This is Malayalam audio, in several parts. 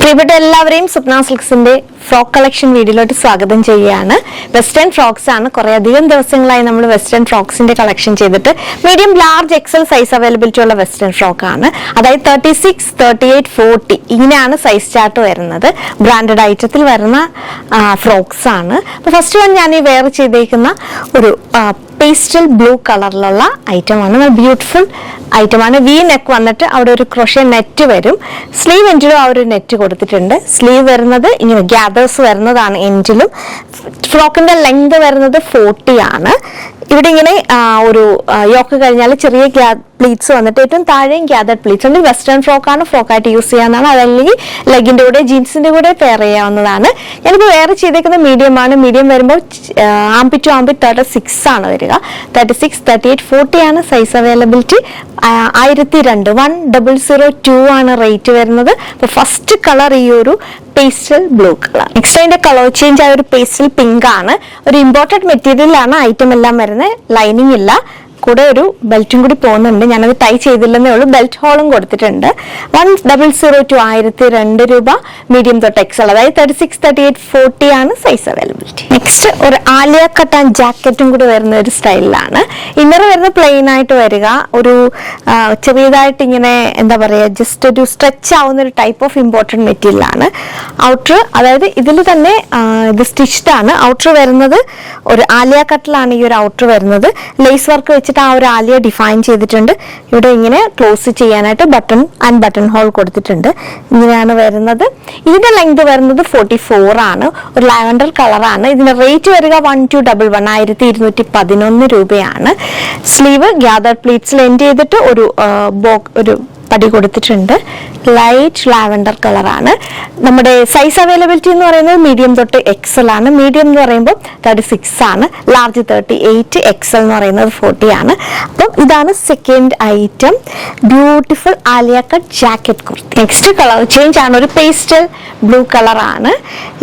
പ്രിയപ്പെട്ട എല്ലാവരെയും സ്വപ്ന സിൽക്സിന്റെ ഫ്രോക്ക് കളക്ഷൻ വീഡിയോയിലോട്ട് സ്വാഗതം ചെയ്യുകയാണ്. വെസ്റ്റേൺ ഫ്രോക്സ് ആണ്. കുറെ അധികം ദിവസങ്ങളായി നമ്മൾ വെസ്റ്റേൺ ഫ്രോക്സിന്റെ കളക്ഷൻ ചെയ്തിട്ട് medium large XL size availability ഉള്ള വെസ്റ്റേൺ ഫ്രോക്ക് ആണ്. അതായത് thirty six thirty eight forty ഇങ്ങനെയാണ് സൈസ് ചാർട്ട് വരുന്നത്. ബ്രാൻഡഡ് ഐറ്റത്തിൽ വരുന്ന ഫ്രോക്സ് ആണ്. ഫസ്റ്റ് വൺ ഞാൻ ഈ വെയർ ചെയ്തേക്കുന്ന ഒരു പേസ്റ്റൽ ബ്ലൂ കളറിലുള്ള ഐറ്റമാണ് ബ്യൂട്ടിഫുൾ ഐറ്റമാണ് വി നെക്ക് വന്നിട്ട് അവിടെ ഒരു ക്രൊഷ്യ നെറ്റ് വരും. സ്ലീവ് എൻഡിലും ആ ഒരു നെറ്റ് കൊടുത്തിട്ടുണ്ട്. സ്ലീവ് വരുന്നത് ഇങ്ങനെ ഗ്യാദേഴ്സ് വരുന്നതാണ് എൻഡിലും ഫ്രോക്കിന്റെ ലെങ്ത് വരുന്നത് ഫോർട്ടി ആണ്. ഇവിടെ ഇങ്ങനെ ഒരു യോക്ക് കഴിഞ്ഞാൽ ചെറിയ പ്ലീറ്റ്സ് വന്നിട്ട് ഏറ്റവും താഴെയും ഗ്യാതേഡ് പ്ലീറ്റ്സ് ഉണ്ട്. വെസ്റ്റേൺ ഫ്രോക്കാണ് ഫ്രോക്കായിട്ട് യൂസ് ചെയ്യാവുന്നതാണ്. അതല്ലെങ്കിൽ ലെഗിന്റെ കൂടെ ജീൻസിന്റെ കൂടെ പെയർ ചെയ്യാവുന്നതാണ്. ഞാനിപ്പോൾ വേറെ ചെയ്തേക്കുന്ന മീഡിയം ആണ്. മീഡിയം വരുമ്പോൾ armpit to armpit thirty six ആണ് വരിക. Thirty six thirty eight forty ആണ് സൈസ് അവൈലബിലിറ്റി ആയിരത്തി രണ്ട് വൺ ഡബിൾ സീറോ ടു ആണ് റേറ്റ് വരുന്നത്. അപ്പോൾ ഫസ്റ്റ് കളർ ഈ ഒരു പേസ്റ്റൽ ബ്ലൂ കളർ നെക്സ്റ്റ് അതിന്റെ കളർ ചേഞ്ച് ആയ ഒരു പേസ്റ്റൽ പിങ്ക് ആണ്. ഒരു ഇമ്പോർട്ടഡ് മെറ്റീരിയലാണ് ഐറ്റം എല്ലാം വരുന്നത്. ലൈനിങ് ഇല്ല. കൂടെ ഒരു ബെൽറ്റും കൂടി പോകുന്നുണ്ട്. ഞാനത് ടൈ ചെയ്തില്ലെന്നേ ഉള്ളൂ. ബെൽറ്റ് ഹോളും കൊടുത്തിട്ടുണ്ട്. വൺ ഡബിൾ സീറോ ടു ആയിരത്തി രണ്ട് രൂപ മീഡിയം തൊട്ട് എക്സൽ അതായത് thirty six thirty eight forty ആണ് സൈസ് അവൈലബിലിറ്റി നെക്സ്റ്റ് ഒരു ആലിയ കട്ടാൻ ജാക്കറ്റും കൂടി വരുന്ന ഒരു സ്റ്റൈലിലാണ് ഇന്നർ വരുന്നത് പ്ലെയിൻ ആയിട്ട് വരിക. ഒരു ചെറിയതായിട്ട് ഇങ്ങനെ എന്താ പറയുക ജസ്റ്റ് ഒരു സ്ട്രെച്ച് ആവുന്ന ഒരു ടൈപ്പ് ഓഫ് ഇമ്പോർട്ടന്റ് മെറ്റീരിയലാണ് ഔട്ടർ അതായത് ഇതിൽ തന്നെ ഇത് സ്റ്റിച്ച്ഡ് ആണ്. ഔട്ടർ വരുന്നത് ഒരു ആലിയ കട്ടിലാണ് ഈ ഒരു ഔട്ടർ വരുന്നത്. ലേസ് വർക്ക് വെച്ചിട്ട് ആ ഒരു ആലിയ ഡിഫൈൻ ചെയ്തിട്ടുണ്ട്. ഇവിടെ ഇങ്ങനെ ക്ലോസ് ചെയ്യാനായിട്ട് ബട്ടൺ ആൻഡ് ബട്ടൺ ഹോൾ കൊടുത്തിട്ടുണ്ട്. ഇങ്ങനെയാണ് വരുന്നത്. ഇതിന്റെ ലെങ്ത് വരുന്നത് ഫോർട്ടി ഫോർ ആണ്. ഒരു ലാവൻഡർ കളറാണ് ഇതിന്റെ റേറ്റ് വരിക വൺ ടു ഡബിൾ വൺ ആയിരത്തി ഇരുന്നൂറ്റി പതിനൊന്ന് രൂപയാണ്. സ്ലീവ് ഗ്യാദർ പ്ലീറ്റ്സിൽ എൻഡ് ചെയ്തിട്ട് ഒരു ബോക്ക് ഒരു പടി കൊടുത്തിട്ടുണ്ട്. ലൈറ്റ് ലാവൻഡർ കളറാണ് നമ്മുടെ സൈസ് അവൈലബിലിറ്റി എന്ന് പറയുന്നത് മീഡിയം തൊട്ട് എക്സൽ ആണ്. മീഡിയം എന്ന് പറയുമ്പോൾ തേർട്ടി സിക്സ് ആണ്. ലാർജ് തേർട്ടി എയ്റ്റ് എക്സൽ എന്ന് പറയുന്നത് ഫോർട്ടി ആണ്. അപ്പം ഇതാണ് second item beautiful Alia cut jacket kurti next colour change ആണ്. ഒരു പേസ്റ്റൽ ബ്ലൂ കളറാണ്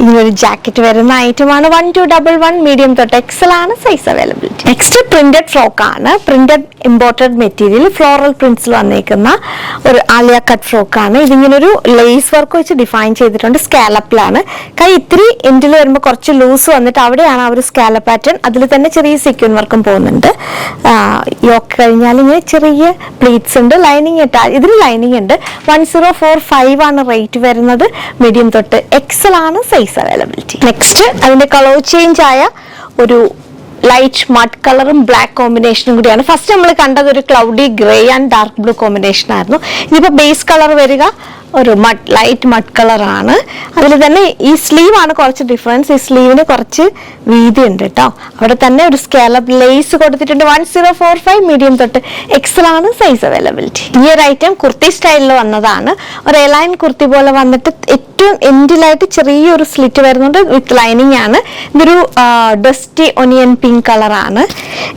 ഇങ്ങനൊരു ജാക്കറ്റ് വരുന്ന ഐറ്റമാണ് one two double one medium തൊട്ട് എക്സൽ ആണ് size availability next printed frock ആണ്. പ്രിന്റഡ് ഇമ്പോർട്ടഡ് മെറ്റീരിയൽ ഫ്ലോറൽ പ്രിന്റ്സിൽ വന്നേക്കുന്ന ഒരു ആലിയ കട്ട് ഫ്രോക്കാണ് ആണ്. ഇതിങ്ങനെ ഒരു ലേസ് വർക്ക് വെച്ച് ഡിഫൈൻ ചെയ്തിട്ടുണ്ട്. സ്കാലപ്പിലാണ് കൈ ഇത്തിരി എൻഡിൽ വരുമ്പോൾ കുറച്ച് ലൂസ് വന്നിട്ട് അവിടെയാണ് ആ ഒരു സ്കാലപ്പ് പാറ്റേൺ അതിൽ തന്നെ ചെറിയ സെക്യൂൺ വർക്കും പോകുന്നുണ്ട്. യോക്ക് കഴിഞ്ഞാൽ ഇങ്ങനെ ചെറിയ പ്ലീറ്റ്സ് ഉണ്ട്. ലൈനിങ് ഇട്ടാ ഇതിൽ ലൈനിങ് ഉണ്ട്. വൺ സീറോ ഫോർ ഫൈവ് ആണ് റേറ്റ് വരുന്നത്. മീഡിയം തൊട്ട് എക്സൽ ആണ് സൈസ് അവൈലബിലിറ്റി നെക്സ്റ്റ് അതിന്റെ കളർ ചേഞ്ച് ആയ ഒരു ലൈറ്റ് മഡ് കളറും ബ്ലാക്ക് കോമ്പിനേഷനും കൂടിയാണ്. ഫസ്റ്റ് നമ്മൾ കണ്ടത് ഒരു cloudy grey and dark blue combination ആയിരുന്നു. ഇനിയിപ്പോൾ ബേസ് കളർ വരിക. ഒരു മഡ് ലൈറ്റ് മഡ് കളറാണ് അതിൽ തന്നെ ഈ സ്ലീവ് ആണ് കുറച്ച് ഡിഫറൻസ് ഈ സ്ലീവിന് കുറച്ച് വീതി ഉണ്ട് കേട്ടോ അവിടെ തന്നെ ഒരു സ്കാലപ്പ് ലേസ് കൊടുത്തിട്ടുണ്ട്. One zero four five medium തൊട്ട് എക്സൽ ആണ് സൈസ് അവൈലബിലിറ്റി ഈ ഒരു ഐറ്റം കുർത്തി സ്റ്റൈലിൽ വന്നതാണ്. ഒരു എലൈൻ കുർത്തി പോലെ വന്നിട്ട് ഏറ്റവും എൻഡിലായിട്ട് ചെറിയൊരു സ്ലിറ്റ് വരുന്നുണ്ട് വിത്ത് ലൈനിങ് ആണ്. ഇതൊരു ഡസ്റ്റി ഒനിയൻ പിങ്ക് കളറാണ്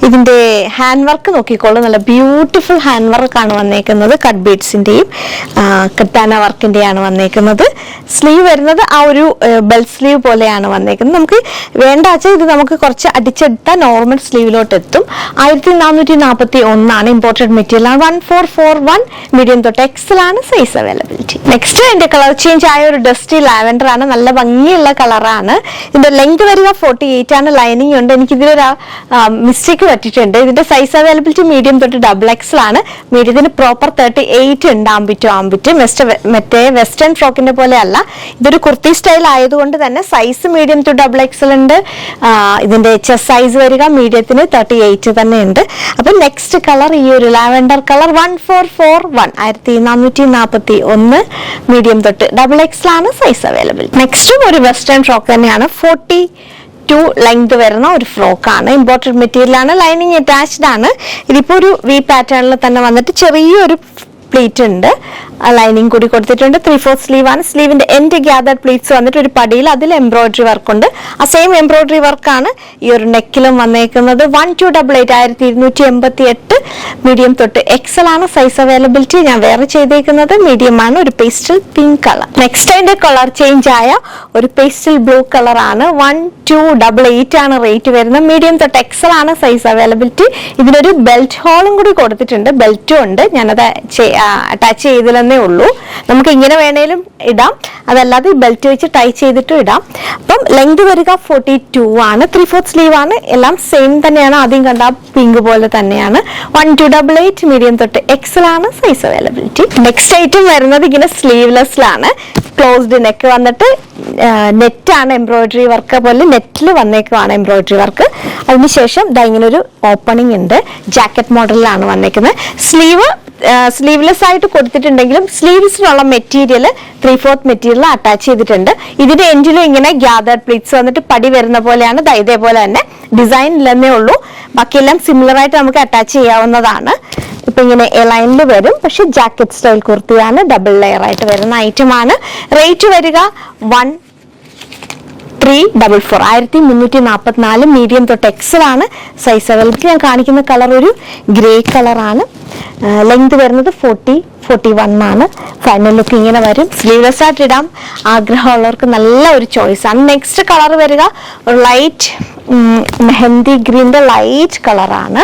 ഇതിന്റെ ഹാൻഡ് വർക്ക് നോക്കിക്കോളൂ. നല്ല ബ്യൂട്ടിഫുൾ ഹാൻഡ് വർക്കാണ് വന്നേക്കുന്നത് കട്ട് ബീഡ്സിന്റെയും കട്ടാന വർക്കിന്റെയാണ് വന്നേക്കുന്നത്. സ്ലീവ് വരുന്നത് ആ ഒരു ബെൽ സ്ലീവ് പോലെയാണ് വന്നേക്കുന്നത്. നമുക്ക് വേണ്ട വെച്ചാൽ ഇത് നമുക്ക് കുറച്ച് അടിച്ചെടുത്താൽ നോർമൽ സ്ലീവിലോട്ട് എത്തും. ആയിരത്തി നാനൂറ്റി നാൽപ്പത്തി ഒന്നാണ് ഇമ്പോർട്ടഡ് മെറ്റീരിയൽ ആണ്. One four four one medium തൊട്ട് എക്സലാണ് സൈസ് അവൈലബിലിറ്റി നെക്സ്റ്റ് അതിന്റെ കളർ ചേഞ്ച് ആയ ഒരു ഡസ്റ്റി ലാവൻഡർ ആണ്. നല്ല ഭംഗിയുള്ള കളറാണ് ഇതിന്റെ ലെങ്ത് വരിക ഫോർട്ടി എയ്റ്റ് ആണ്. ലൈനിങ് ഉണ്ട്. എനിക്ക് ഇതിലൊരു മിസ്റ്റേക്ക് പറ്റിയിട്ടുണ്ട്. ഇതിന്റെ സൈസ് അവൈലബിലിറ്റി മീഡിയം തൊട്ട് ഡബിൾ എക്സൽ ആണ് മീഡിയത്തിന് പ്രോപ്പർ തേർട്ടി എയ്റ്റ് ഉണ്ട്. ആമ്പിറ്റും ആമ്പിറ്റും വെസ്റ്റ് മറ്റേ വെസ്റ്റേൺ ഫ്രോക്കിന്റെ പോലെ അല്ല. ഇതൊരു കുർത്തി സ്റ്റൈൽ ആയതുകൊണ്ട് തന്നെ size medium to double XL ഉണ്ട്. ഇതിന്റെ ചെസ് സൈസ് വരിക മീഡിയത്തിന് തേർട്ടി എയ്റ്റ് തന്നെ ഉണ്ട്. അപ്പൊ നെക്സ്റ്റ് കളർ ഈ ഒരു lavender colour one four four one ആയിരത്തി നാനൂറ്റി നാൽപ്പത്തി ഒന്ന് മീഡിയം തൊട്ട് ഡബിൾ എക്സൽ ആണ് സൈസ് അവൈലബിൾ നെക്സ്റ്റും ഒരു വെസ്റ്റേൺ ഫ്രോക്ക് തന്നെയാണ്. ഫോർട്ടി ടു ലെങ്ത് വരുന്ന ഒരു ഫ്രോക്കാണ് ഇമ്പോർട്ടഡ് മെറ്റീരിയൽ ആണ് ലൈനിങ് അറ്റാച്ച്ഡ് ആണ്. ഇതിപ്പോ ഒരു വി പാറ്റേണിൽ തന്നെ വന്നിട്ട് ചെറിയൊരു പ്ലീറ്റ് ഉണ്ട്. ലൈനിങ് കൂടി കൊടുത്തിട്ടുണ്ട്. ത്രീ ഫോർ സ്ലീവ് ആണ്. സ്ലീവിന്റെ എൻഡ് ഗ്യാതേർഡ് പ്ലീറ്റ്സ് വന്നിട്ട് ഒരു പടിയിൽ അതിൽ എംബ്രോയിഡറി വർക്ക് ഉണ്ട്. ആ സെയിം എംബ്രോയിഡറി വർക്കാണ് ഈ ഒരു നെക്കിലും വന്നേക്കുന്നത്. വൺ ടു ഡബിൾ എയ്റ്റ് ആയിരത്തി ഇരുന്നൂറ്റി എൺപത്തി എട്ട് മീഡിയം തൊട്ട് എക്സൽ ആണ് സൈസ് അവൈലബിലിറ്റി ഞാൻ വേറെ ചെയ്തേക്കുന്നത് മീഡിയം ആണ്. ഒരു പേസ്റ്റൽ പിങ്ക് കളർ നെക്സ്റ്റ് അതിന്റെ കളർ ചേഞ്ച് ആയ ഒരു പേസ്റ്റൽ ബ്ലൂ കളർ ആണ്. വൺ ടു ഡബിൾ എയ്റ്റ് ആണ് റേറ്റ് വരുന്നത്. മീഡിയം തൊട്ട് എക്സൽ ആണ് സൈസ് അവൈലബിലിറ്റി ഇതിനൊരു ബെൽറ്റ് ഹോളും കൂടി കൊടുത്തിട്ടുണ്ട്. ബെൽറ്റും ഉണ്ട്. ഞാനത് അറ്റാച്ച് ചെയ്തില്ലെന്നേ ഉള്ളൂ. നമുക്ക് ഇങ്ങനെ വേണേലും ഇടാം. അതല്ലാതെ ബെൽറ്റ് വെച്ച് ടൈ ചെയ്തിട്ടും ഇടാം. അപ്പം ലെങ്ത് വരിക ഫോർട്ടി ടു ആണ്. ത്രീ ഫോർത്ത് സ്ലീവ് ആണ്. എല്ലാം സെയിം തന്നെയാണ്. ആദ്യം കണ്ട പിങ്ക് പോലെ തന്നെയാണ്. One two double eight medium തൊട്ട് എക്സൽ ആണ് സൈസ് അവൈലബിലിറ്റി നെക്സ്റ്റ് ഐറ്റം വരുന്നത് ഇങ്ങനെ സ്ലീവ്ലെസ്സിലാണ് ക്ലോസ്ഡ് നെക്ക് വന്നിട്ട് നെറ്റാണ് എംബ്രോയിഡറി വർക്ക് പോലെ നെറ്റിൽ വന്നേക്കുവാണ് എംബ്രോയിഡറി വർക്ക് അതിനുശേഷം ദാ ഇങ്ങനെ ഒരു ഓപ്പണിംഗ് ഉണ്ട് ജാക്കറ്റ് മോഡലിലാണ് വന്നേക്കുന്നത്. സ്ലീവ് സ്ലീവ്ലെസ് ആയിട്ട് കൊടുത്തിട്ടുണ്ടെങ്കിലും സ്ലീവ്സിനുള്ള material three fourth material attach ചെയ്തിട്ടുണ്ട്. ഇതിന്റെ എൻഡിലും ഇങ്ങനെ ഗ്യാതേർഡ് പ്ലീറ്റ്സ് വന്നിട്ട് പടി വരുന്ന പോലെയാണ്. ഇതേപോലെ തന്നെ ഡിസൈൻ ഇല്ലെന്നേ ഉള്ളൂ. ബാക്കിയെല്ലാം സിമിലർ ആയിട്ട് നമുക്ക് അറ്റാച്ച് ചെയ്യാവുന്നതാണ്. ഇപ്പൊ ഇങ്ങനെ എലൈനിൽ വരും. പക്ഷെ ജാക്കറ്റ് സ്റ്റൈൽ കുർത്തിയാണ് ഡബിൾ ലെയർ ആയിട്ട് വരുന്ന ഐറ്റം ആണ്. റേറ്റ് വരിക വൺ ത്രീ ഡബിൾ ഫോർ ആയിരത്തി മുന്നൂറ്റി നാൽപ്പത്തിനാല് മീഡിയം തൊട്ട് എക്സൽ ആണ് സൈസ് അവൈലബിലിറ്റി ഞാൻ കാണിക്കുന്ന കളർ ഒരു ഗ്രേ കളറാണ് ലെങ്ത് വരുന്നത് ഫോർട്ടി ഫോർട്ടി വൺ ആണ്. ഫൈനൽ ലുക്ക് ഇങ്ങനെ വരും. സ്ലീവ്ലെസ് ആയിട്ട് ഇടാം. ആഗ്രഹമുള്ളവർക്ക് നല്ല ഒരു ആണ്. നെക്സ്റ്റ് കളർ വരിക. ലൈറ്റ് മെഹന്തി ഗ്രീന്റെ ലൈറ്റ് കളറാണ്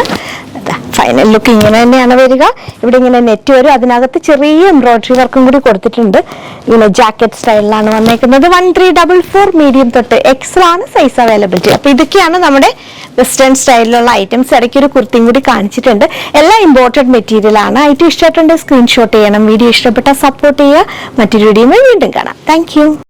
ഫൈനൽ ലുക്ക് ഇങ്ങനെ തന്നെയാണ് വരിക. ഇവിടെ ഇങ്ങനെ നെറ്റ് വരും. അതിനകത്ത് ചെറിയ എംബ്രോയിഡറി വർക്കും കൂടി കൊടുത്തിട്ടുണ്ട്. ഇങ്ങനെ ജാക്കറ്റ് സ്റ്റൈലിലാണ് വന്നേക്കുന്നത്. One three double four medium തൊട്ട് എക്സൽ ആണ് സൈസ് അവൈലബിലിറ്റി അപ്പൊ ഇതൊക്കെയാണ് നമ്മുടെ വെസ്റ്റേൺ സ്റ്റൈലിലുള്ള ഐറ്റംസ് ഇടയ്ക്ക് ഒരു കുർത്തിയും കൂടി കാണിച്ചിട്ടുണ്ട്. എല്ലാം ഇമ്പോർട്ടഡ് മെറ്റീരിയൽ ആണ്. ഐറ്റം ഇഷ്ടമായിട്ടുണ്ട് സ്ക്രീൻഷോട്ട് ചെയ്യണം. വീഡിയോ ഇഷ്ടപ്പെട്ടാൽ സപ്പോർട്ട് ചെയ്യുക. മറ്റൊരു വീഡിയോ വീണ്ടും കാണാം. താങ്ക്